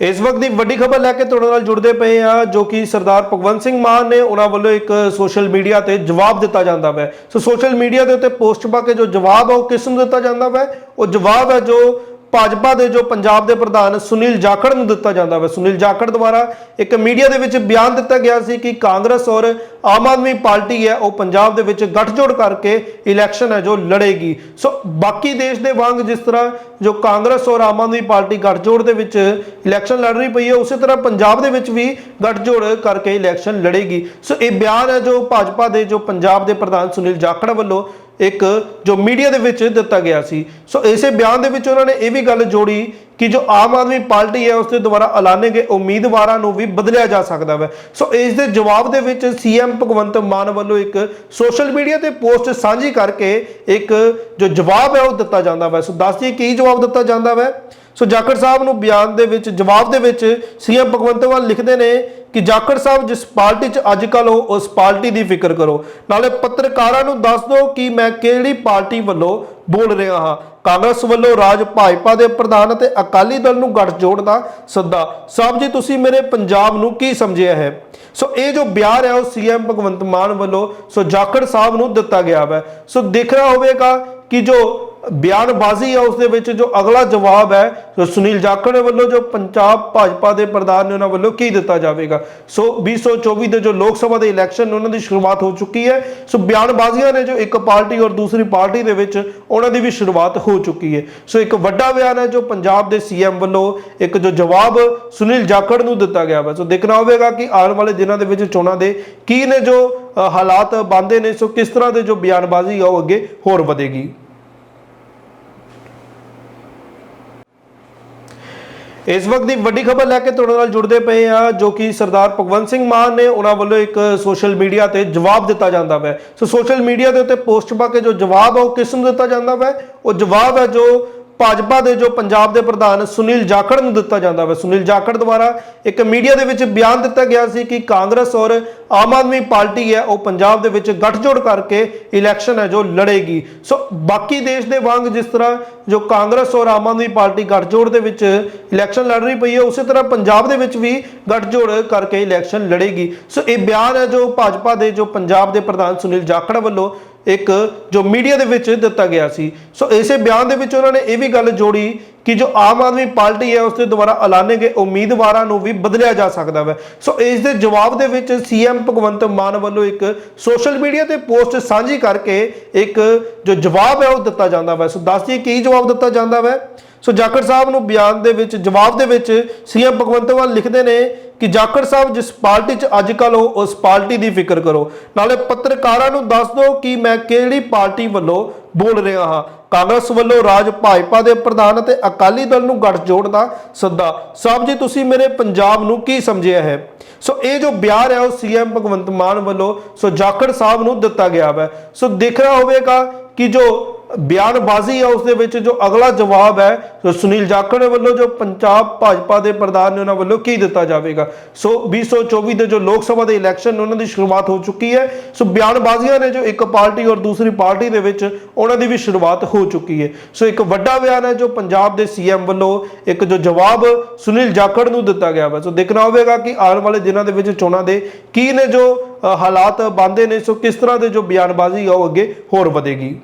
ਇਸ ਵਕਤ ਦੀ ਵੱਡੀ ਖਬਰ ਲੈ ਕੇ ਤੁਹਾਡੇ ਨਾਲ ਜੁੜਦੇ ਪਏ ਆ ਜੋ ਕਿ ਸਰਦਾਰ ਭਗਵੰਤ ਸਿੰਘ ਮਾਨ ਨੇ ਉਹਨਾਂ ਵੱਲੋਂ ਇੱਕ ਸੋਸ਼ਲ ਮੀਡੀਆ ਤੇ ਜਵਾਬ ਦਿੱਤਾ ਜਾਂਦਾ ਵੈ। ਸੋ ਸੋਸ਼ਲ ਮੀਡੀਆ ਦੇ ਉੱਤੇ ਪੋਸਟ ਪਾ ਕੇ ਜੋ ਜਵਾਬ ਆ, ਉਹ ਕਿਸ ਨੂੰ ਦਿੱਤਾ ਜਾਂਦਾ ਵੈ? ਉਹ ਜਵਾਬ ਹੈ ਜੋ ਭਾਜਪਾ ਦੇ ਜੋ ਪੰਜਾਬ ਦੇ ਪ੍ਰਧਾਨ ਸੁਨੀਲ ਜਾਖੜ ਨੂੰ ਦਿੱਤਾ ਜਾਂਦਾ ਵੈ। ਸੁਨੀਲ ਜਾਖੜ ਦੁਆਰਾ ਇੱਕ ਮੀਡੀਆ ਦੇ ਵਿੱਚ ਬਿਆਨ ਦਿੱਤਾ ਗਿਆ ਸੀ ਕਿ ਕਾਂਗਰਸ ਔਰ ਆਮ ਆਦਮੀ ਪਾਰਟੀ ਹੈ, ਉਹ ਪੰਜਾਬ ਦੇ ਵਿੱਚ ਗੱਠਜੋੜ ਕਰਕੇ ਇਲੈਕਸ਼ਨ ਹੈ ਜੋ ਲੜੇਗੀ। ਸੋ ਬਾਕੀ ਦੇਸ਼ ਦੇ ਵਾਂਗ ਜਿਸ ਤਰ੍ਹਾਂ ਜੋ ਕਾਂਗਰਸ ਔਰ ਆਮ ਆਦਮੀ ਪਾਰਟੀ ਗੱਠਜੋੜ ਦੇ ਵਿੱਚ ਇਲੈਕਸ਼ਨ ਲੜ ਰਹੀ ਪਈ ਹੈ, ਉਸੇ ਤਰ੍ਹਾਂ ਪੰਜਾਬ ਦੇ ਵਿੱਚ ਵੀ ਗੱਠਜੋੜ ਕਰਕੇ ਇਲੈਕਸ਼ਨ ਲੜੇਗੀ। ਸੋ ਇਹ ਬਿਆਨ ਹੈ ਜੋ ਭਾਜਪਾ ਦੇ ਜੋ ਪੰਜਾਬ ਦੇ ਪ੍ਰਧਾਨ ਸੁਨੀਲ ਜਾਖੜ ਵੱਲੋਂ ਇੱਕ ਜੋ ਮੀਡੀਆ ਦੇ ਵਿੱਚ ਦਿੱਤਾ ਗਿਆ ਸੀ। ਸੋ ਇਸੇ ਬਿਆਨ ਦੇ ਵਿੱਚ ਉਹਨਾਂ ਨੇ ਇਹ ਵੀ ਗੱਲ ਜੋੜੀ ਕਿ ਜੋ ਆਮ ਆਦਮੀ ਪਾਰਟੀ ਹੈ, ਉਸ ਦੇ ਦੁਆਰਾ ਐਲਾਨੇ ਗਏ ਉਮੀਦਵਾਰਾਂ ਨੂੰ ਵੀ ਬਦਲਿਆ ਜਾ ਸਕਦਾ ਹੈ ਸੋ ਇਸ ਦੇ ਜਵਾਬ ਦੇ ਵਿੱਚ ਸੀਐਮ ਭਗਵੰਤ ਮਾਨ ਵੱਲੋਂ ਇੱਕ ਸੋਸ਼ਲ ਮੀਡੀਆ ਤੇ ਪੋਸਟ ਸਾਂਝੀ ਕਰਕੇ ਇੱਕ ਜੋ ਜਵਾਬ ਹੈ, ਉਹ ਦਿੱਤਾ ਜਾਂਦਾ ਹੈ ਸੋ ਦੱਸਦੀਏ ਕੀ ਜਵਾਬ ਦਿੱਤਾ ਹੈ ਵੈ। ਸੋ ਜਾਖੜ ਸਾਹਿਬ ਨੂੰ ਬਿਆਨ ਦੇ ਵਿੱਚ, ਜਵਾਬ ਦੇ ਵਿੱਚ ਸੀਐਮ ਭਗਵੰਤ ਮਾਨ ਲਿਖਦੇ ਨੇ ਕਿ ਜਾਖੜ ਸਾਹਿਬ ਜਿਸ ਪਾਰਟੀ 'ਚ ਅੱਜ ਕੱਲ ਹੋ, ਉਸ ਪਾਰਟੀ ਦੀ ਫਿਕਰ ਕਰੋ। ਨਾਲੇ ਪੱਤਰਕਾਰਾਂ ਨੂੰ ਦੱਸ ਦਿਓ ਕਿ ਮੈਂ ਕਿਹੜੀ ਪਾਰਟੀ ਵੱਲੋਂ ਬੋਲ ਰਿਹਾ ਹਾਂ। ਕਾਂਗਰਸ ਵੱਲੋਂ ਰਾਜ ਭਾਜਪਾ ਦੇ ਪ੍ਰਧਾਨ ਅਤੇ ਅਕਾਲੀ ਦਲ ਨੂੰ ਗੱਠ ਜੋੜ ਦਾ ਸੱਦਾ। ਸਾਹਿਬ ਜੀ, ਤੁਸੀਂ ਮੇਰੇ ਪੰਜਾਬ ਨੂੰ ਕੀ ਸਮਝਿਆ ਹੈ? ਸੋ ਇਹ ਜੋ ਬਿਆਨ ਹੈ, ਉਹ ਸੀਐਮ ਭਗਵੰਤ ਮਾਨ ਵੱਲੋਂ ਸੋ ਜਾਖੜ ਸਾਹਿਬ ਨੂੰ ਦਿੱਤਾ ਗਿਆ ਹੈ ਸੋ ਦੇਖਣਾ ਹੋਵੇਗਾ ਕਿ ਜੋ ਬਿਆਨਬਾਜ਼ੀ ਆ ਉਸ ਦੇ ਵਿੱਚ ਜੋ ਅਗਲਾ ਜਵਾਬ ਹੈ, ਜੋ ਸੁਨੀਲ ਜਾਖੜ ਵੱਲੋਂ ਜੋ ਪੰਜਾਬ ਭਾਜਪਾ ਦੇ ਪ੍ਰਧਾਨ ਨੇ ਉਹਨਾਂ ਵੱਲੋਂ ਕੀ ਦਿੱਤਾ ਜਾਵੇਗਾ? ਸੋ 2024 ਦੇ ਜੋ ਲੋਕ ਸਭਾ ਦੇ ਇਲੈਕਸ਼ਨ ਨੇ ਉਹਨਾਂ ਦੀ ਸ਼ੁਰੂਆਤ ਹੋ ਚੁੱਕੀ ਹੈ। ਸੋ ਬਿਆਨਬਾਜ਼ੀਆਂ ਨੇ ਜੋ ਇੱਕ ਪਾਰਟੀ ਔਰ ਦੂਸਰੀ ਪਾਰਟੀ ਦੇ ਵਿੱਚ ਉਹਨਾਂ ਦੀ ਵੀ ਸ਼ੁਰੂਆਤ ਹੋ ਚੁੱਕੀ ਹੈ। ਸੋ ਇੱਕ ਵੱਡਾ ਬਿਆਨ ਹੈ ਜੋ ਪੰਜਾਬ ਦੇ ਸੀਐਮ ਵੱਲੋਂ ਇੱਕ ਜੋ ਜਵਾਬ ਸੁਨੀਲ ਜਾਖੜ ਨੂੰ ਦਿੱਤਾ ਗਿਆ ਹੈ ਸੋ ਦੇਖਣਾ ਹੋਵੇਗਾ ਕਿ ਆਉਣ ਵਾਲੇ ਦਿਨਾਂ ਦੇ ਵਿੱਚ ਚੋਣਾਂ ਦੇ ਕੀ ਨੇ ਜੋ ਹਾਲਾਤ ਬੰਦੇ ਨੇ। ਸੋ ਕਿਸ ਤਰ੍ਹਾਂ ਦੇ ਜੋ ਬਿਆਨਬਾਜ਼ੀ ਆ ਉਹ ਅੱਗੇ ਹੋਰ ਵਧੇਗੀ। ਇਸ ਵਕਤ ਦੀ ਵੱਡੀ ਖਬਰ ਲੈ ਕੇ ਤੁਹਾਡੇ ਨਾਲ ਜੁੜਦੇ ਪਏ ਆ ਜੋ ਕਿ ਸਰਦਾਰ ਭਗਵੰਤ ਸਿੰਘ ਮਾਨ ਨੇ ਉਹਨਾਂ ਵੱਲੋਂ ਇੱਕ ਸੋਸ਼ਲ ਮੀਡੀਆ ਤੇ ਜਵਾਬ ਦਿੱਤਾ ਜਾਂਦਾ ਹੈ ਸੋ ਸੋਸ਼ਲ ਮੀਡੀਆ ਦੇ ਉੱਤੇ ਪੋਸਟ ਪਾ ਕੇ ਜੋ ਜਵਾਬ ਆ ਉਹ ਕਿਸ ਨੂੰ ਦਿੱਤਾ ਜਾਂਦਾ ਹੈ ਉਹ ਜਵਾਬ ਹੈ ਜੋ ਭਾਜਪਾ ਦੇ ਜੋ ਪੰਜਾਬ ਦੇ ਪ੍ਰਧਾਨ ਸੁਨੀਲ ਜਾਖੜ ਨੂੰ ਦਿੱਤਾ ਜਾਂਦਾ ਹੈ ਸੁਨੀਲ ਜਾਖੜ ਦੁਆਰਾ ਇੱਕ ਮੀਡੀਆ ਦੇ ਵਿੱਚ ਬਿਆਨ ਦਿੱਤਾ ਗਿਆ ਸੀ ਕਿ ਕਾਂਗਰਸ ਔਰ ਆਮ ਆਦਮੀ ਪਾਰਟੀ ਹੈ, ਉਹ ਪੰਜਾਬ ਦੇ ਵਿੱਚ ਗੱਠਜੋੜ ਕਰਕੇ ਇਲੈਕਸ਼ਨ ਹੈ ਜੋ ਲੜੇਗੀ। ਸੋ ਬਾਕੀ ਦੇਸ਼ ਦੇ ਵਾਂਗ ਜਿਸ ਤਰ੍ਹਾਂ ਜੋ ਕਾਂਗਰਸ ਔਰ ਆਮ ਆਦਮੀ ਪਾਰਟੀ ਗੱਠਜੋੜ ਦੇ ਵਿੱਚ ਇਲੈਕਸ਼ਨ ਲੜ ਰਹੀ ਪਈ ਹੈ, ਉਸੇ ਤਰ੍ਹਾਂ ਪੰਜਾਬ ਦੇ ਵਿੱਚ ਵੀ ਗੱਠਜੋੜ ਕਰਕੇ ਇਲੈਕਸ਼ਨ ਲੜੇਗੀ। ਸੋ ਇਹ ਬਿਆਨ ਹੈ ਜੋ ਭਾਜਪਾ ਦੇ ਜੋ ਪੰਜਾਬ ਦੇ ਪ੍ਰਧਾਨ ਸੁਨੀਲ ਜਾਖੜ ਵੱਲੋਂ ਇੱਕ ਜੋ ਮੀਡੀਆ ਦੇ ਵਿੱਚ ਦਿੱਤਾ ਗਿਆ ਸੀ। ਸੋ ਇਸੇ ਬਿਆਨ ਦੇ ਵਿੱਚ ਉਹਨਾਂ ਨੇ ਇਹ ਵੀ ਗੱਲ ਜੋੜੀ ਕਿ ਜੋ ਆਮ ਆਦਮੀ ਪਾਰਟੀ ਹੈ, ਉਸ ਦੇ ਦੁਆਰਾ ਐਲਾਨੇ ਗਏ ਉਮੀਦਵਾਰਾਂ ਨੂੰ ਵੀ ਬਦਲਿਆ ਜਾ ਸਕਦਾ ਹੈ ਸੋ ਇਸ ਦੇ ਜਵਾਬ ਦੇ ਵਿੱਚ ਸੀਐਮ ਭਗਵੰਤ ਮਾਨ ਵੱਲੋਂ ਇੱਕ ਸੋਸ਼ਲ ਮੀਡੀਆ ਤੇ ਪੋਸਟ ਸਾਂਝੀ ਕਰਕੇ ਇੱਕ ਜੋ ਜਵਾਬ ਹੈ, ਉਹ ਦਿੱਤਾ ਜਾਂਦਾ ਹੈ ਸੋ ਦੱਸਦੀ ਕੀ ਜਵਾਬ ਦਿੱਤਾ ਜਾਂਦਾ ਹੈ ਸੋ ਜਾਖੜ ਸਾਹਿਬ ਨੂੰ ਬਿਆਨ ਦੇ ਵਿੱਚ, ਜਵਾਬ ਦੇ ਵਿੱਚ ਸੀਐਮ ਭਗਵੰਤ ਮਾਨ ਲਿਖਦੇ ਨੇ ਕਿ ਜਾਖੜ ਸਾਹਿਬ ਜਿਸ ਪਾਰਟੀ 'ਚ ਅੱਜ ਕੱਲ ਹੋ, ਉਸ ਪਾਰਟੀ ਦੀ ਫਿਕਰ ਕਰੋ। ਨਾਲੇ ਪੱਤਰਕਾਰਾਂ ਨੂੰ ਦੱਸ ਦਿਓ ਕਿ ਮੈਂ ਕਿਹੜੀ ਪਾਰਟੀ ਵੱਲੋਂ ਬੋਲ ਰਿਹਾ ਹਾਂ। ਕਾਂਗਰਸ ਵੱਲੋਂ ਰਾਜ ਭਾਜਪਾ ਦੇ ਪ੍ਰਧਾਨ ਅਤੇ ਅਕਾਲੀ ਦਲ ਨੂੰ ਗੱਠ ਜੋੜ ਦਾ ਸੱਦਾ। ਸਾਹਿਬ ਜੀ, ਤੁਸੀਂ ਮੇਰੇ ਪੰਜਾਬ ਨੂੰ ਕੀ ਸਮਝਿਆ ਹੈ? ਸੋ ਇਹ ਜੋ ਬਿਆਰ ਹੈ, ਉਹ ਸੀਐਮ ਭਗਵੰਤ ਮਾਨ ਵੱਲੋਂ ਸੋ ਜਾਖੜ ਸਾਹਿਬ ਨੂੰ ਦਿੱਤਾ ਗਿਆ ਹੈ ਸੋ ਦੇਖਣਾ ਹੋਵੇਗਾ ਕਿ ਜੋ ਬਿਆਨਬਾਜ਼ੀ ਆ ਉਸ ਦੇ ਵਿੱਚ ਜੋ ਅਗਲਾ ਜਵਾਬ ਹੈ ਸੁਨੀਲ ਜਾਖੜ ਵੱਲੋਂ, ਜੋ ਪੰਜਾਬ ਭਾਜਪਾ ਦੇ ਪ੍ਰਧਾਨ ਨੇ ਉਹਨਾਂ ਵੱਲੋਂ ਕੀ ਦਿੱਤਾ ਜਾਵੇਗਾ? ਸੋ 2024 ਦੇ ਜੋ ਲੋਕ ਸਭਾ ਦੇ ਇਲੈਕਸ਼ਨ ਨੇ ਉਹਨਾਂ ਦੀ ਸ਼ੁਰੂਆਤ ਹੋ ਚੁੱਕੀ ਹੈ। ਸੋ ਬਿਆਨਬਾਜ਼ੀਆਂ ਨੇ ਜੋ ਇੱਕ ਪਾਰਟੀ ਔਰ ਦੂਸਰੀ ਪਾਰਟੀ ਦੇ ਵਿੱਚ ਉਹਨਾਂ ਦੀ ਵੀ ਸ਼ੁਰੂਆਤ ਹੋ ਚੁੱਕੀ ਹੈ। ਸੋ ਇੱਕ ਵੱਡਾ ਬਿਆਨ ਹੈ ਜੋ ਪੰਜਾਬ ਦੇ ਸੀਐਮ ਵੱਲੋਂ ਇੱਕ ਜੋ ਜਵਾਬ ਸੁਨੀਲ ਜਾਖੜ ਨੂੰ ਦਿੱਤਾ ਗਿਆ ਹੈ ਸੋ ਦੇਖਣਾ ਹੋਵੇਗਾ ਕਿ ਆਉਣ ਵਾਲੇ ਦਿਨਾਂ ਦੇ ਵਿੱਚ ਚੋਣਾਂ ਦੇ ਕੀ ਨੇ ਜੋ ਹਾਲਾਤ ਬੰਦੇ ਨੇ। ਸੋ ਕਿਸ ਤਰ੍ਹਾਂ ਦੇ ਜੋ ਬਿਆਨਬਾਜ਼ੀ ਆ ਉਹ ਅੱਗੇ ਹੋਰ ਵਧੇਗੀ।